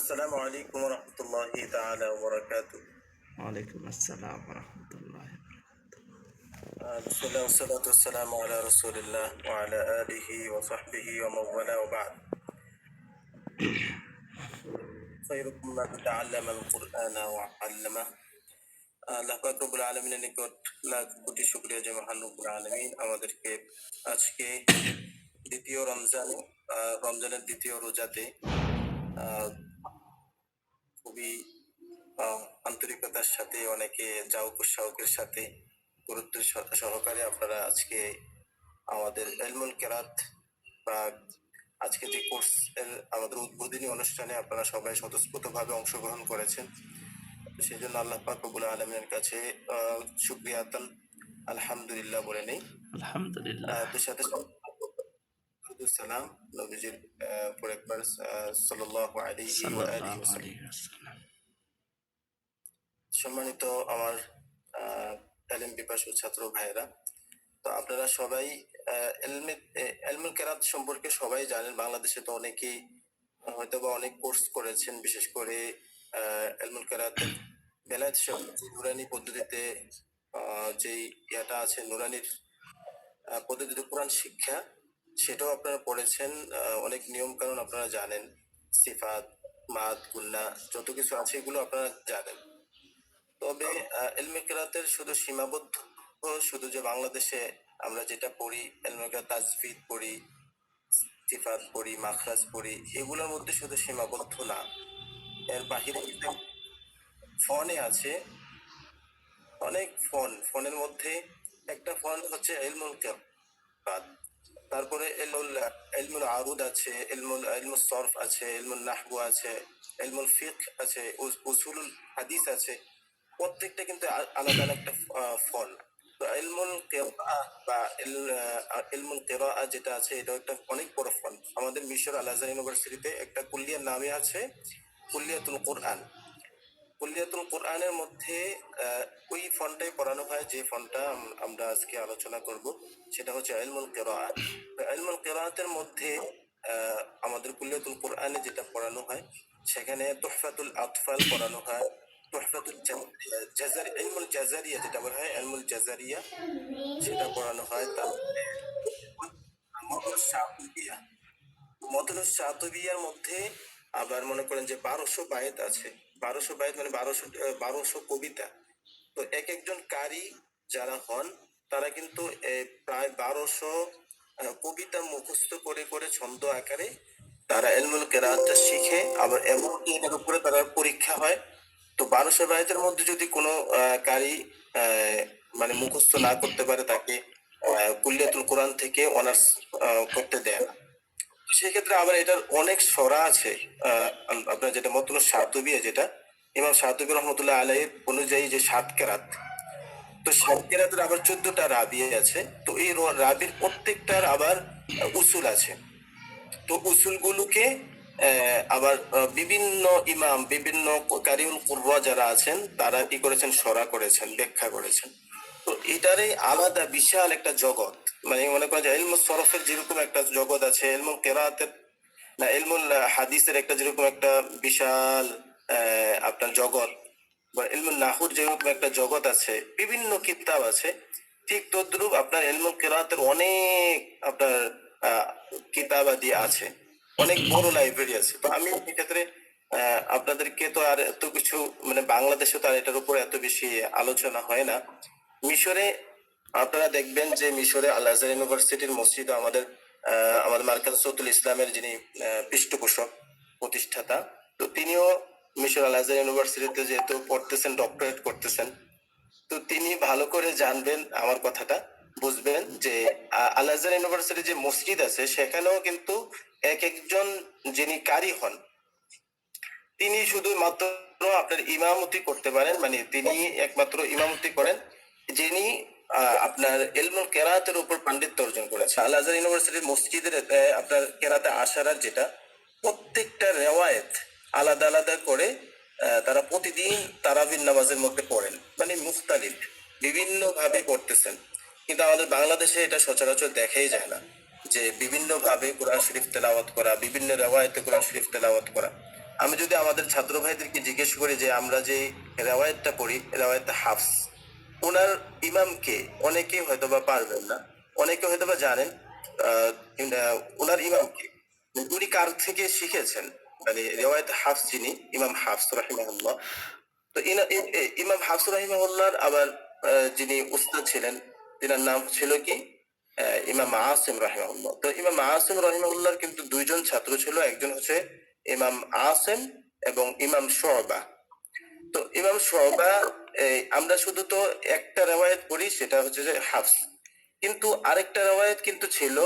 السلام عليكم ورحمة الله تعالى وبركاته ওয়ালাইকুম আসসালাম রহমতুল্লাহ آه، بسم الله والصلاة والسلام على رسول الله وعلى آله وصحبه ومن والاه وبعد خيركم من تعلم القرآن وعلمه আল্লাহ পাক রব্বুল আলমিনের নিকট লাখ কোটি শুক্রিয়া যে মহান রব্বুল আলমিন আমাদেরকে আজকে দ্বিতীয় রমজান আহ, রমজানের দ্বিতীয় রোজাতে আহ, খুবই আন্তরিকতার সাথে অনেকে জাউক শাউকের সাথে গুরুত্বের সহ- সহকারে আপনারা আজকে আমাদের এলমুল কেরাত বা আজকে যে কোর্স এর আমাদের উদ্বোধনী অনুষ্ঠানে আপনারা সবাই স্বতঃস্ফূর্তভাবে অংশগ্রহণ করেছেন। সেই জন্য আল্লাহ পাক আলমের কাছে আহ, আতান আলহামদুলিল্লাহ বলে নেই। আলহামদুলিল্লাহ। সাথে সালাম নবীজির উপর একবার সাল্লাল্লাহু আলাইহি ওয়া আলিহি ওয়াসাল্লাম। সম্মানিত আমার এলএম পিপাসু ছাত্র ভাইয়েরা তো আপনারা সবাই এলমুল কেরাত সম্পর্কে সবাই জানেন বাংলাদেশে তো অনেকেই হয়তো বা অনেক কোর্স করেছেন বিশেষ করে আহ, এলমুল কেরাত বেলায়েত নুরানি পদ্ধতিতে আহ, যেই ইয়াটা আছে নুরানির পদ্ধতিতে কোরআন শিক্ষা সেটাও আপনারা পড়েছেন অনেক নিয়ম কানুন আপনারা জানেন সিফাত মাদ গুন্না যত কিছু আছে এগুলো আপনারা জানেন। তবে এলমে কেরাতের শুধু সীমাবদ্ধ শুধু যে বাংলাদেশে আমরা যেটা পড়ি এলমে কেরাত তাজভিদ পড়ি সিফাত পড়ি মাখরাজ পড়ি এগুলোর মধ্যে শুধু সীমাবদ্ধ না এর বাহিরে ফোনে আছে অনেক ফোন ফোনের মধ্যে একটা ফোন হচ্ছে এলমুল কেরাত তারপরে এলমুল আরুদ আছে, এলমুল এলমুল সরফ আছে, এলমুল নাহবু আছে, এলমুল ফিক আছে, উস- উসুলুল হাদিস আছে। প্রত্যেকটা কিন্তু আলাদা আলাদা একটা ফল। তো এলমুল কেরা বা এলমুল কেরা যেটা আছে এটা একটা অনেক বড় ফল। আমাদের মিশর আল আজহার ইউনিভার্সিটিতে একটা কুল্লিয়ার নামে আছে, কুল্লিয়াতুল কোরআন। কুল্লিয়াতুল কোরআনের মধ্যে ওই ফন্টটাই পড়ানো হয়, যে ফন্টটা আমরা আজকে আলোচনা করব। সেটা হচ্ছে এলমুল কেরাত এলমুল কেরাতের মধ্যে আমাদের কুল্লিয়াতুল কোরআনে যেটা পড়ানো হয়, সেখানে তোহফাতুল আতফাল পড়ানো হয়, তোহফাতুল জাজারি এলমুল জাজারিয়া যেটা বলা হয় এলমুল জাজারিয়া সেটা পড়ানো হয়। তারপরে মদুর শাহবিয়ার মধ্যে আবার মনে করেন যে বারোশো বায়েত আছে। বারোশো বায়েত মানে বারোশো বারোশো কবিতা। তো এক একজন কারি যারা হন, তারা কিন্তু প্রায় বারোশো কবিতা মুখস্থ করে করে ছন্দ আকারে তারা এলমুল কেরাতটা শিখে, আবার এমনকি এটার উপরে তারা পরীক্ষা হয়। তো বারোশো বায়েতের মধ্যে যদি কোনো কারি মানে মুখস্থ না করতে পারে তাকে কুল্লিয়াতুল কোরআন থেকে অনার্স করতে দেয় না। সেক্ষেত্রে আবার এটার অনেক সরা আছে আপনার যেটা মতন সাতুবিয়া যেটা, ইমাম সাতুবি রহমতুল্লাহ আলাইয়ের অনুযায়ী যে সাত কেরাত, তো সাত কেরাতের আবার চোদ্দটা রাবি আছে, তো এই রাবির প্রত্যেকটার আবার উসুল আছে। তো উসুলগুলোকে আবার বিভিন্ন ইমাম, বিভিন্ন কারিউল কুরবা যারা আছেন, তারা কি করেছেন? সরা করেছেন, ব্যাখ্যা করেছেন। এটারই আলাদা বিশাল একটা জগৎ। মানে মনে করেন যে এলমুল সরফের যেরকম একটা জগৎ আছে এলমুল কেরাতের না এলমুল হাদিসের একটা যেরকম একটা বিশাল আপনার জগৎ বা এলমুল নাহুর যেরকম একটা জগৎ আছে বিভিন্ন কিতাব আছে ঠিক তদ্রুপ আপনার এলমুল কেরাতের অনেক আপনার আহ, কিতাবাদি আছে। অনেক বড় লাইব্রেরি আছে। তো আমি এক্ষেত্রে আপনাদেরকে তো আর এত কিছু মানে বাংলাদেশে তো আর এটার উপর এত বেশি আলোচনা হয় না। মিশরে আপনারা দেখবেন যে মিশরে আল আজহার ইউনিভার্সিটির মসজিদ আমাদের আমাদের মার্কাজ সৌতুল ইসলামের যিনি পৃষ্ঠপোষক প্রতিষ্ঠাতা, তো তিনিও মিশর আল আজহার ইউনিভার্সিটিতে যেহেতু পড়তেছেন ডক্টরেট করতেছেন, তো তিনি ভালো করে জানবেন আমার কথাটা, বুঝবেন যে আল আজহার ইউনিভার্সিটি যে মসজিদ আছে, সেখানেও কিন্তু এক একজন যিনি কারি হন, তিনি শুধু মাত্র আপনার ইমামতি করতে পারেন মানে তিনি একমাত্র ইমামতি করেন যিনি আপনার এলমুল কেরাতের উপর পাণ্ডিত্য অর্জন করেছে আল আজহার ইউনিভার্সিটির মসজিদের আপনার কেরাতে আসার যেটা, প্রত্যেকটা রেওয়ায়েত আলাদা আলাদা করে তারা প্রতিদিন তারাবিন নামাজের মধ্যে পড়েন। মানে মুখতালিফ বিভিন্ন ভাবে পড়তেছেন। কিন্তু আমাদের বাংলাদেশে এটা সচরাচর দেখাই যায় না যে বিভিন্ন ভাবে কোরআন শরীফ তেলাওয়াত করা, বিভিন্ন রেওয়ায়তে কোরআন শরীফ তেলাওয়াত করা। আমি যদি আমাদের ছাত্র ভাইদেরকে জিজ্ঞেস করি যে আমরা যে রেওয়ায়তটা পড়ি, রেওয়ায়ত হাফস ওনার ইমামকে অনেকে হয়তো বা পারবেন না, অনেকে হয়তো বা জানেন ওনার ইমামকে। উনি কার থেকে শিখেছেন? মানে রেওয়ায়ত হাফস যিনি, ইমাম হাফস রাহিমাহুল্লাহ। তো ইমাম হাফস রাহিমাহুল্লাহর আবার যিনি উস্তাদ ছিলেন, তিনার নাম ছিল কি? ইমাম আসিম রাহিমাহুল্লাহ। তো ইমাম আসিম রাহিমাহুল্লাহর কিন্তু দুইজন ছাত্র ছিল, একজন হচ্ছে ইমাম আসিম এবং ইমাম শোবা তো ইমাম শোবা আমরা শুধু তো একটা রেওয়ায়ত পড়ি সেটা হচ্ছে যে হাফস। কিন্তু আরেকটা রেওয়ায়ত কিন্তু ছিল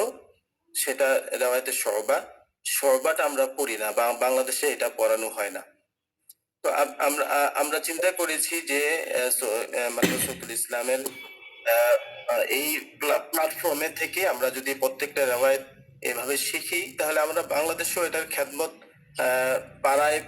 সেটা রেওয়ায়তে শোবা। শোবাটা আমরা পড়ি না বা বাংলাদেশে এটা পড়ানো হয় না। তো আমরা আমরা চিন্তা করেছি যে আহ, সো- আহ, মাদ্রাসা শফিকুল ইসলামের এই প্ল্যাটফর্মে থেকে আমরা যদি প্রত্যেকটা রেওয়ায়ত এভাবে শিখি তাহলে আমরা বাংলাদেশেও এটার খ্যাতমত পাড়ায়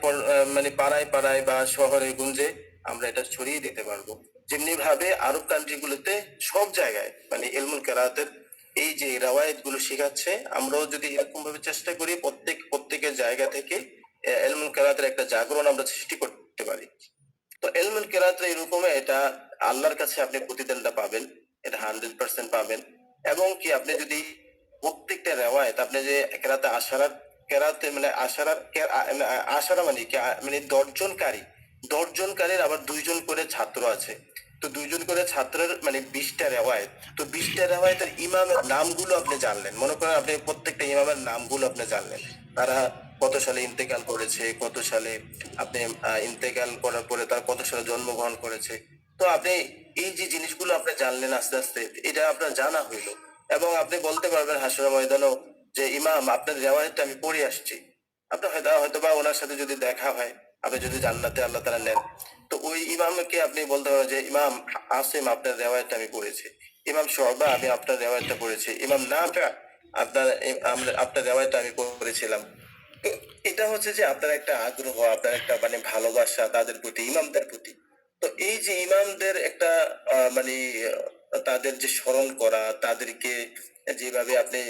মানে পাড়ায় পাড়ায় বা শহরে গুঞ্জে আমরা এটা ছড়িয়ে দিতে পারব। যেমনি ভাবে আরব কান্ট্রি গুলোতে সব জায়গায় মানে এলমুল কেরাতের এই যে রেওয়ায়তগুলো শেখাচ্ছে, আমরাও যদি এরকম ভাবে চেষ্টা করি প্রত্যেক, প্রত্যেকের জায়গা থেকে এলমুল কেরাতের একটা জাগরণ আমরা সৃষ্টি করতে পারি। তো এলমুল কেরাতের এরকম এটা আল্লাহর কাছে আপনি প্রতিদানটা পাবেন, এটা হান্ড্রেড পার্সেন্ট পাবেন। এবং কি আপনি যদি প্রত্যেকটা রেওয়ায়ত, আপনি যে কেরাতে আশারাত, কেরাতে মানে আশারাত, কে- মানে আশারা মানে কি মানে দশজনকারী দশজনকারীর আবার দুইজন করে ছাত্র আছে। তো দুইজন করে ছাত্রের মানে বিশটা রেওয়ায়ত। তো বিশটা রেওয়ায়তের ইমামের নামগুলো আপনি জানলেন। মনে করেন আপনি প্রত্যেকটা ইমামের নামগুলো আপনি জানলেন। তারা কত সালে ইন্তেকাল করেছে, কত সালে আপনি ইন্তেকাল করার পরে তার কত সালে জন্মগ্রহণ করেছে। তো আপনি এই যে জিনিসগুলো আপনি জানলেন আস্তে আস্তে, এটা আপনার জানা হইল। এবং আপনি বলতে পারবেন হাসরা ময়দানও যে, ইমাম, আপনার রেওয়ায়তটা আমি পড়ে আসছি। আপনার হয়তো হয়তো বা ওনার সাথে যদি দেখা হয় আপনি যদি জান্নাতে আল্লাহ তারা নেন, তো ওই ইমামকে আপনি বলতে পারবেন যে, ইমাম আসিম, আপনার রেওয়ায়তটা আমি পড়েছি। ইমাম শোবা, আমি আপনার রেওয়ায়তটা পড়েছি। ইমাম নাফা, আপনার আপনার রেওয়ায়তটা আমি পড়েছিলাম। তো এটা হচ্ছে যে আপনার একটা আগ্রহ, আপনার একটা মানে ভালোবাসা তাদের প্রতি, ইমামদের প্রতি। তো এই যে ইমামদের একটা মানে তাদের যে স্মরণ করা, তাদেরকে যেভাবে আপনি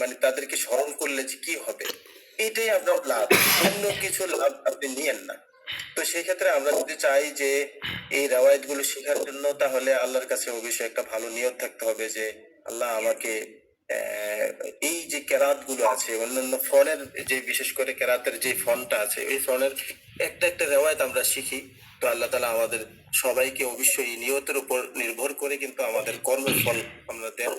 মানে তাদেরকে স্মরণ করলে যে কি হবে? এটাই আপনার লাভ। অন্য কিছু লাভ আপনি নিয়েন না। তো সেই ক্ষেত্রে আমরা যদি চাই যে এই রেওয়ায়তগুলো শেখার জন্য, তাহলে আল্লাহর কাছে অবশ্যই একটা ভালো নিয়ত থাকতে হবে যে আল্লাহ আমাকে এই যে কেরাতগুলো আছে, অন্যান্য ফোনের যে, বিশেষ করে কেরাতের যে ফোনটা আছে, ওই ফোনের একটা একটা রেওয়ায়ত আমরা শিখি। তো আল্লাহ তালা আমাদের সবাইকে অবশ্যই নিয়তের উপর নির্ভর করে কিন্তু আমাদের কর্মের ফল আমরা দেন।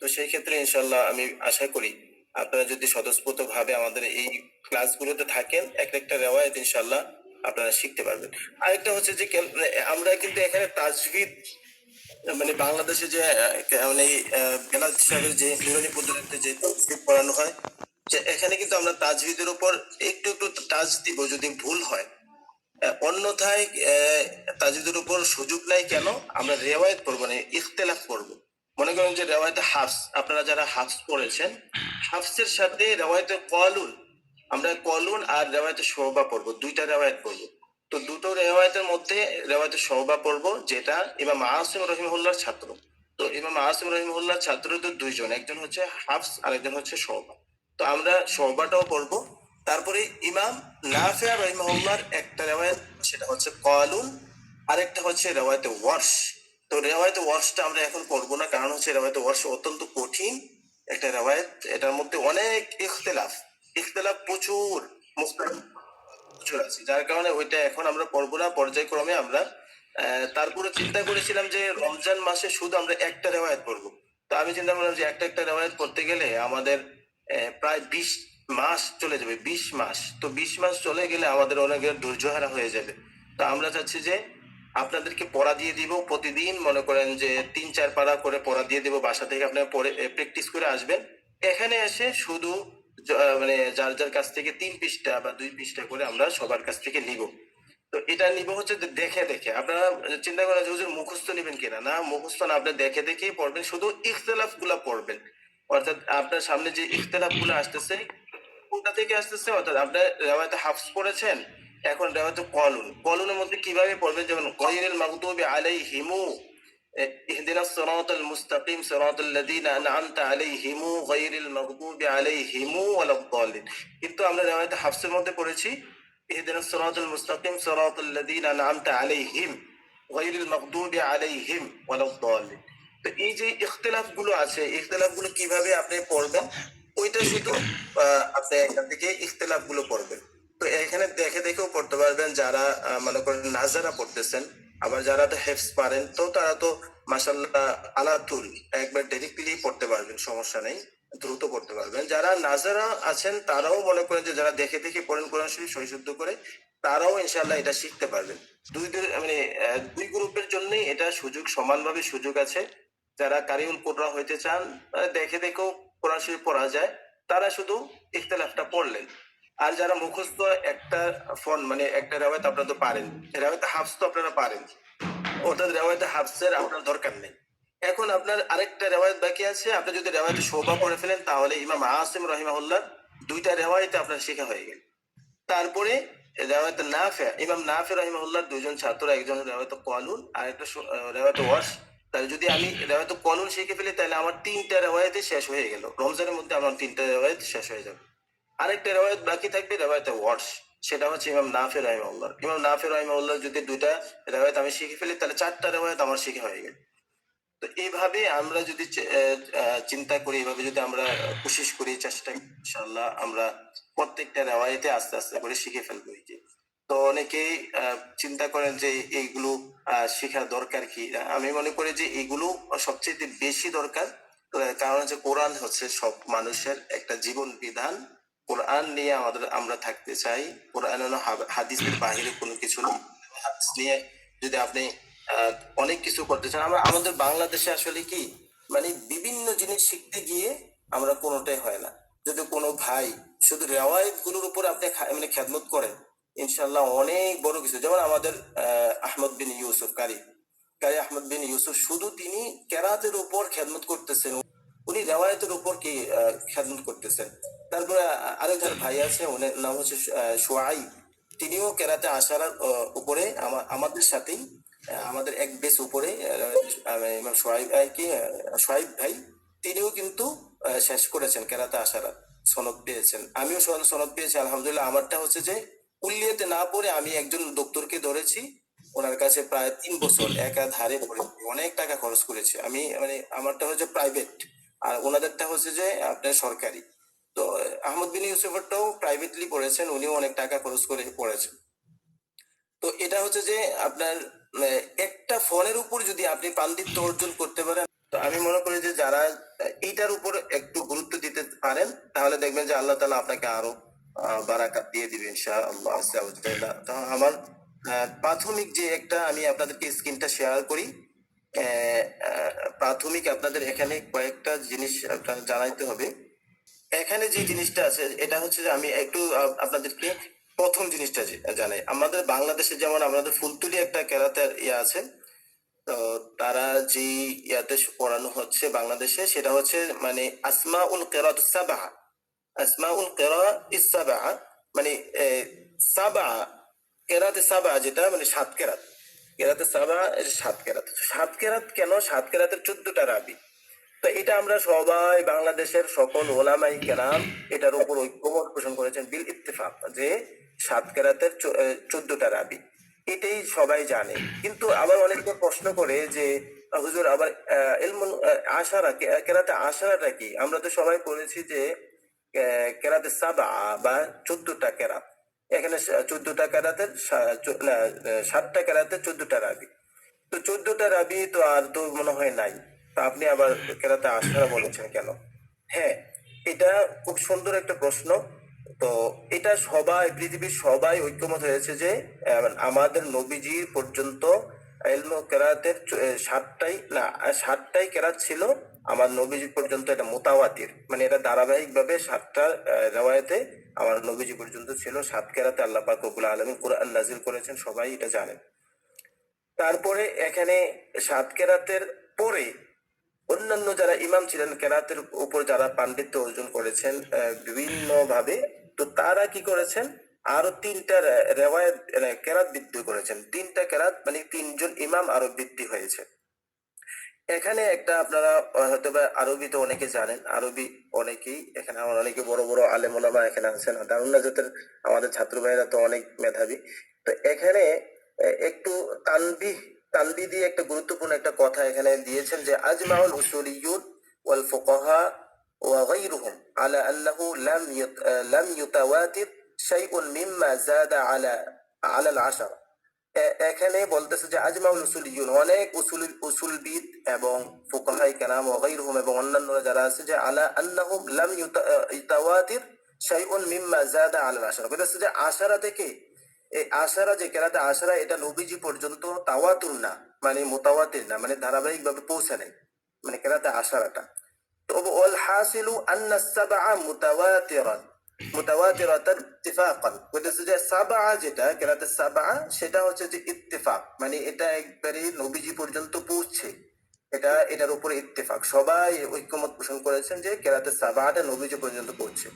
তো সেই ক্ষেত্রে ইনশাল্লাহ আমি আশা করি আপনারা যদি স্বতঃস্ফূর্ত ভাবে আমাদের এই ক্লাসগুলোতে থাকেন এক একটা রেওয়ায়ত ইনশাল্লাহ আপনারা শিখতে পারবেন। আরেকটা হচ্ছে যে আমরা কিন্তু এখানে তাজভিদ মানে বাংলাদেশে যে মানে সাহেবের যে নুরানি পদ্ধতিতে যে তাজভিদ পড়ানো হয় যে এখানে কিন্তু আমরা তাজভিদের উপর একটু একটু টাচ দিব যদি ভুল হয়। অন্যথায় আহ, তাজভিদের উপর সুযোগ নাই কেন? আমরা রেওয়ায়ত করব না ইখতেলাফ পড়ব। মনে করেন যে রেওয়ায়তে হাফস, আপনারা যারা হাফস পড়েছেন, হাফসের সাথে রেওয়ায়তে কলুন, আমরা কলুন আর রেওয়ায়তে শোভা পড়ব, দুইটা রেওয়ায়ত পড়ব। তো দুটো রেওয়ায়তের মধ্যে রেওয়ায়তে শোভা পড়ব, যেটা ইমাম আসিম রহিমউল্লাহর ছাত্র। তো ইমাম আসিম রহিমউল্লাহর ছাত্র তো দুইজন, একজন হচ্ছে হাফস আর একজন হচ্ছে শোভা তো আমরা শোভাটাও পড়ব। তারপরে ইমাম নাফিয়া রহিমউল্লাহর একটা রেওয়ায়ত, সেটা হচ্ছে কলুন, আরেকটা হচ্ছে রেওয়ায়তে ওয়ার্শ। তো রেওয়ায়ত ওয়ার্শটা আমরা এখন পড়ব না, কারণ হচ্ছে রেওয়ায়তে ওয়ার্শ অত্যন্ত কঠিন একটা রেওয়ায়ত। এটার মধ্যে অনেক ইখতলাফ ইখতলাফ প্রচুর প্রচুর আছে। যার কারণে ওইটা এখন আমরা পড়ব না, পর্যায়ক্রমে আমরা তারপরে চিন্তা করেছিলাম যে রমজান মাসে শুধু আমরা একটা রেওয়ায়ত পড়ব তো আমি চিন্তা করলাম যে একটা একটা রেওয়ায়ত পড়তে গেলে আমাদের প্রায় বিশ মাস চলে যাবে, বিশ মাস। তো বিশ মাস চলে গেলে আমাদের অনেকের ধৈর্যহারা হয়ে যাবে। তো আমরা চাচ্ছি যে আপনাদেরকে পড়া দিয়ে দিব প্রতিদিন। মনে করেন যে তিন, চার পাড়া করে পড়া দিয়ে দিব। বাসা থেকে আপনারা পড়ে প্র্যাকটিস করে আসবেন। এখানে এসে শুধু মানে যার যার কাছ থেকে তিন পৃষ্ঠা বা দুই পৃষ্ঠা করে আমরা সবার কাছ থেকে নিব। তো এটা নিব হচ্ছে দেখে দেখে। আপনারা চিন্তা করেন যে মুখস্থ নেবেন কিনা? না, মুখস্থ না, আপনি দেখে, দেখেই পড়বেন। শুধু ইখতলাফগুলা পড়বেন। অর্থাৎ আপনার সামনে যে ইখতলাফগুলো আসতেছে, কোনটা থেকে আসতেছে? অর্থাৎ আপনার হাফস পড়েছেন এখন রেওয়ায়তে কলুন কলুনের মধ্যে কিভাবে পড়বেন যেমন গয়রিল মাগদুবি আলাইহিমু اهدنا الصراط المستقيم صراط الذين أنعمت عليهم غير المغضوب عليهم ولا الضالين কিন্তু আমরা রেওয়ায়েতে হাফসের মধ্যে পড়েছি اهدنا الصراط المستقيم صراط الذين أنعمت عليهم غير المغضوب عليهم ولا الضالين তো এই যে ইখতিলাফ গুলো আছে ইখতিলাফ গুলো কিভাবে আপনি পড়বেন ওইটা শুধু আহ, আপনি এখান থেকে ইখতিলাফ গুলো পড়বেন তো এখানে দেখে দেখেও পড়তে পারবেন যারা মনে করেন নাজারা পড়তেছেন। আবার যারা তো হেফস পারেন, তো তারা তো মাসাল্লাহ আলাতুল, একবার ডাইরেক্টলি পড়তে পারবেন, সমস্যা নেই, দ্রুত পড়তে পারবেন। যারা নাজারা আছেন, তারাও মনে করেন যে যারা দেখে দেখে পড়েন কোরআন শরীফ সহিশুদ্ধ করে, তারাও ইনশাল্লাহ এটা শিখতে পারবেন। দুই মানে দুই গ্রুপের জন্যই এটা সুযোগ, সমানভাবে সুযোগ আছে। যারা কারিউল কোরআন হইতে চান দেখে দেখেও কোরআন শরীফ পড়া যায়। তারা শুধু ইখতলাফটা পড়লেন। আর যারা মুখস্থ একটা ফোন মানে একটা রেওয়ায়ত আপনারা তো পারেন, রেওয়ায়ত হাফস তো আপনারা পারেন। অর্থাৎ রেওয়ায়ত হাফসের আপনার দরকার নেই। এখন আপনার আরেকটা রেওয়ায়ত বাকি আছে, আপনি যদি রেওয়ায়ত শোভা করে ফেলেন, তাহলে ইমাম আসিম রহিমাহুল্লাহ দুইটা রেওয়ায়তে আপনার শেখা হয়ে গেল। তারপরে রেওয়ায়ত না নাফে, ইমাম না নাফে রহিমাহুল্লাহ দুজন ছাত্র, একজন রেওয়ায়ত কলুন আর একটা রেওয়ায়ত ওয়ার্স তাহলে যদি আমি রেওয়ায়ত কলুন শিখে ফেলি, তাহলে আমার তিনটা রেওয়ায়তে শেষ হয়ে গেল। রমজানের মধ্যে আমার তিনটা রেওয়ায়ত শেষ হয়ে যাবে। আরেকটা রেওয়ায়ত বাকি থাকবে রেওয়ায়ত ওয়ার্স সেটা হচ্ছে ইমাম নাফে রহিমাউল্লাহ ইমাম নাফে রহিমাউল্লাহ যদি দুইটা রেওয়ায়ত আমি শিখে ফেলি তাহলে চারটা রেওয়ায়ত আমার শিখে হয়ে গেল। তো এইভাবে আমরা যদি চিন্তা করি এইভাবে যদি আমরা কোশিশ করি চেষ্টা করি, ইনশাআল্লাহ আমরা প্রত্যেকটা রেওয়ায়তে আস্তে আস্তে করে শিখে ফেলব এই। তো অনেকেই চিন্তা করেন যে এইগুলো আহ, শেখা দরকার কি? আমি মনে করি যে এগুলো সবচেয়ে বেশি দরকার। কারণ হচ্ছে কোরআন হচ্ছে সব মানুষের একটা জীবন বিধান। কোরআন নিয়ে আমাদের আমরা থাকতে চাই। কোরআন হাদিসের বাহিরে কোনো কিছু হাদিস নিয়ে যদি আপনি অনেক কিছু করতে চান আমরা আমাদের বাংলাদেশে আসলে কি মানে বিভিন্ন জিনিস শিখতে গিয়ে আমরা কোনোটাই হয় না। যদি কোনো ভাই শুধু রেওয়ায়তগুলোর উপর আপনি মানে খেদমত করেন ইনশাল্লাহ অনেক বড় কিছু। যেমন আমাদের আহ, আহমদ বিন ইউসুফ কারি। কারি আহমদ বিন ইউসুফ শুধু তিনি কেরাতের উপর খেদমত করতেছেন উনি রেওয়ায়তের উপর কি খেদমত করতেছেন। তারপরে আরেকজন ভাই আছে ওনার নাম হচ্ছে আহ, সোয়াইব তিনিও কেরাতে আসার উপরে আমাদের সাথেই আমাদের এক বেশ উপরে ইমাম সোয়াইব আহ, কি সোয়াইব ভাই তিনিও কিন্তু শেষ করেছেন কেরাতে আসার সনদ পেয়েছেন। আমিও সন- সনদ পেয়েছি আলহামদুলিল্লাহ। আমারটা হচ্ছে যে কুল্লিয়াতে না পড়ে আমি একজন ডক্টরকে ধরেছি ওনার কাছে প্রায় তিন বছর একা ধারে পড়েছি অনেক টাকা খরচ করেছি। আমি মানে আমারটা হচ্ছে প্রাইভেট আর ওনাদেরটা হচ্ছে যে আপনার সরকারি। তো আহমদ বিন ইউসুফেরটাও প্রাইভেটলি পড়েছেন, উনিও অনেক টাকা খরচ করে পড়েছেন। তো এটা হচ্ছে যে, আপনার একটা ফোনের উপর যদি আপনি পাণ্ডিত্য অর্জন করতে পারেন, তো আমি মনে করি যে যারা এইটার উপর একটু গুরুত্ব দিতে পারেন, তাহলে দেখবেন যে আল্লাহ তালা আপনাকে আরও বারাকাত দিয়ে দিবে ইনশাআল্লাহ। আল্লাহ তো আমার প্রাথমিক যে একটা আমি আপনাদেরকে স্ক্রিনটা শেয়ার করি প্রাথমিক আপনাদের এখানে কয়েকটা জিনিস আপনার জানাইতে হবে। এখানে যে জিনিসটা আছে, এটা হচ্ছে যে আমি একটু আপনাদেরকে প্রথম জিনিসটা জানাই। আমাদের বাংলাদেশে যেমন আমাদের ফুলতুলি একটা কেরাতের ইয়ে আছে, তো তারা যে ইয়াতে পড়ানো হচ্ছে বাংলাদেশে, সেটা হচ্ছে মানে আসমা উল কেরাত সাবাহা। আসমা উল কেরা ইসাবা মানে সাবা কেরাতে সাবা যেটা মানে সাত কেরাত। কেরাতে সাবা সাত কেরাত। সাত কেরাত কেন? সাত কেরাতের চোদ্দটা রাবি। তো এটা আমরা সবাই বাংলাদেশের সকল ওলামাই কেরাম এটার উপর ঐক্যমত পোষণ করেছেন বিল ইত্তেফাক যে সাত কেরাতের চোদ্দটা রাবি। এটাই সবাই জানে। কিন্তু আবার অনেকে প্রশ্ন করে যে হুজুর আবার আশারা কেরাতে আশারাটা কি? আমরা তো সবাই করেছি যে কেরাতে সাবা বা চোদ্দটা কেরাত। এখানে চোদ্দটা আহ, সাতটা কেরাতের চোদ্দটা রাবি। তো চোদ্দটা রাবি তো আর তো মনে হয় নাই। তা আপনি আবার কেরাতে আশারা বলেছেন কেন? হ্যাঁ এটা খুব সুন্দর একটা প্রশ্ন। তো এটা সবাই, পৃথিবীর সবাই ঐক্যমত হয়েছে যে আমাদের নবীজি পর্যন্ত এলমো কেরাতের সাতটাই, না, সাতটাই কেরাত ছিল। আমার নবীজি পর্যন্ত এটা মোতাওয়াতির মানে এটা ধারাবাহিক ভাবে সাতটা রেওয়ায়তে আমার নবীজি পর্যন্ত ছিল। সাত কেরাতে আল্লাহ পাক রব্বুল আলমী কোরআন নাজিল করেছেন, সবাই এটা জানেন। তারপরে এখানে সাত কেরাতের পরে অন্যান্য যারা ইমাম ছিলেন, কেরাতের উপর যারা পাণ্ডিত্য অর্জন করেছেন বিভিন্ন ভাবে তো তারা কি করেছেন? আরও তিনটা রেওয়ায়ত মানে কেরাত বৃদ্ধি করেছেন। তিনটা কেরাত মানে তিনজন ইমাম আরও বৃদ্ধি হয়েছে। এখানে একটা আপনারা হয়তো বা আরবি তো অনেকে জানেন, আরবি অনেকেই, এখানে আমার অনেকে বড় বড় আলেম এখানে আছেন দারুণ নাজাতের আমাদের ছাত্র ভাইরা তো অনেক মেধাবী। তো এখানে একটু তানবি তাল্লি দিয়ে একটা গুরুত্বপূর্ণ একটা কথা এখানে দিয়েছেন যে, আজমাউল উসুলিয়ুন ওয়াল ফুকাহা ওয়া গায়রুহুম আলা আল্লাহু লাম লাম ইউতাওয়াতির শাইউন মিম্মা জাদা আলা, আলাল আশার। এখানে বলতেছে যে, আজমাউল উসুলিয়ুন অনেক উসুল, উসুলবিদ এবং ফুকাহাই কালাম ওয়া গায়রুহুম এবং অন্যান্য যারা আছে যে, আলা আল্লাহু লাম ইউতাওয়াতির শাইউন মিম্মা জাদা আলাল আশার। বলতেছে যে, আশারা থেকে এই আশারা যে কেরাতে আশারা, এটা নবীজি পর্যন্ত তাওয়াতুর না মানে মোতাওয়াতির না মানে ধারাবাহিকভাবে পৌঁছে নেই মানে কেরাতে আশারাটা। হাসিলু সেটা হচ্ছে যে মানে এটা একবারে নবীজি পর্যন্ত এটা, এটার ইত্তেফাক। সবাই পোষণ করেছেন যে কেরাতে নবীজি পর্যন্ত পৌঁছে।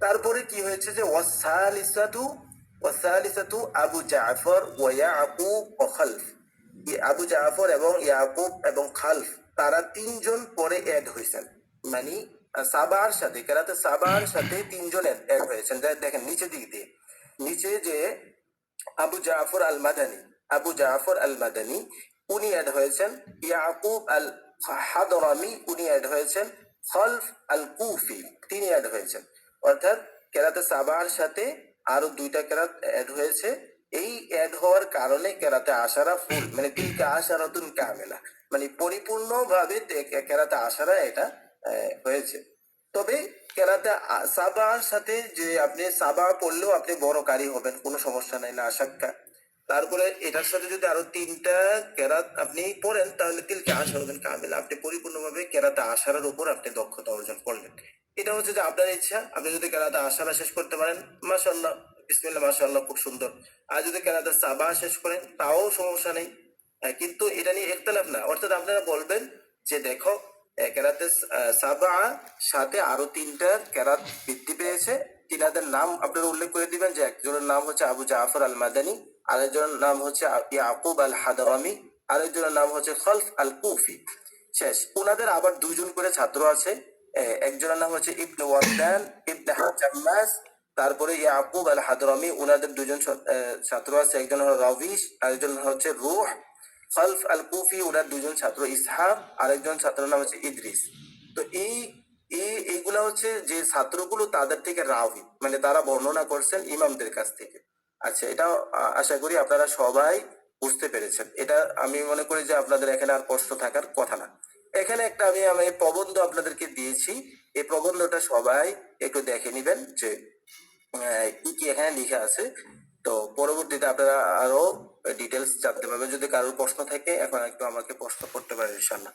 তারপরে কি হয়েছে যে ওয়াসালিসাতু ওয়াসালিসাতু আবু জাফর ওয়া ইয়াকুব ও খালফ আবু জাফর এবং ইয়াকুব এবং খালফ, তারা তিনজন পরে অ্যাড হয়েছেন। মানে সাবার সাথে, কেরাতে সাবার সাথে তিনজন অ্যাড হয়েছেন। দেখেন নিচে দিক দিয়ে। নিচে যে আবু জাফর আল মাদানি আবু জাফর আল মাদানি উনি অ্যাড হয়েছেন। ইয়াকুব আল হাদরামি উনি অ্যাড হয়েছেন। খলফ আল কুফি তিনি অ্যাড হয়েছেন। অর্থাৎ, কেরাতে সাবার সাথে আরও দুইটা কেরাত অ্যাড হয়েছে। এই অ্যাড হওয়ার কারণে কেরাতে আশারা ফুল মানে তিনটা আশারাতুন কামেলা মানে পরিপূর্ণ ভাবে কেরাতে আশারা এটা হয়েছে। তবে কেরাতে সাবার সাথে যে আপনি সাবা পড়লেও আপনি বড় কারি হবেন, কোনো সমস্যা নাই, না আশাক্কা তারপরে এটার সাথে যদি আরও তিনটা কেরাত আপনি পড়েন, তাহলে তিলকে আশা হবেন কামেলা আপনি পরিপূর্ণভাবে কেরাতে আশারের উপর আপনি দক্ষতা অর্জন করলেন। এটা হচ্ছে যে আপনার ইচ্ছা। আপনি যদি কেরাতে আশারা শেষ করতে পারেন মাসাল্লাহ বিসমিল্লাহ মাসাল্লাহ খুব সুন্দর। আর যদি কেরাতে সাবা শেষ করেন, তাও সমস্যা নেই। কিন্তু এটা নিয়ে একতলাফ না। অর্থাৎ আপনারা বলবেন যে দেখো কেরাতে সাবা সাথে আরও তিনটা কেরাত বৃদ্ধি পেয়েছে। তিনাদের নাম আপনারা উল্লেখ করে দিবেন যে একজনের নাম হচ্ছে আবু জাফর আল মাদানি আরেকজনের নাম হচ্ছে ইয়াকুব আল হাদারামি আরেকজনের নাম হচ্ছে খলফ আল কুফি শেষ। ওনাদের আবার দুজন করে ছাত্র আছে। একজনের নাম হচ্ছে ইবনে ওয়াদান তারপরে ইয়াকুব আল হাদরামি ওনাদের দুজন ছাত্র আছে, একজন হলো রবিশ আরেকজন হচ্ছে রুহ, খলফ আল কুফি ওনার দুজন ছাত্র ইসহাক, আরেকজন ছাত্রের নাম হচ্ছে ইদ্রিস। তো এই এইগুলা হচ্ছে যে ছাত্রগুলো তাদের থেকে রাহি মানে তারা বর্ণনা করছেন ইমামদের কাছ থেকে। আচ্ছা এটা আশা করি আপনারা সবাই বুঝতে পেরেছেন। এটা আমি মনে করি যে আপনাদের এখানে আর কষ্ট থাকার কথা না। এখানে একটা আমি আমি প্রবন্ধ আপনাদেরকে দিয়েছি। এই প্রবন্ধটা সবাই একটু দেখে নিবেন যে কি কি এখানে লেখা আছে। তো পরবর্তীতে আপনারা আরও ডিটেলস জানতে পারবেন। যদি কারোর প্রশ্ন থাকে, এখন একটু আমাকে প্রশ্ন করতে পারেন ইনশাল্লাহ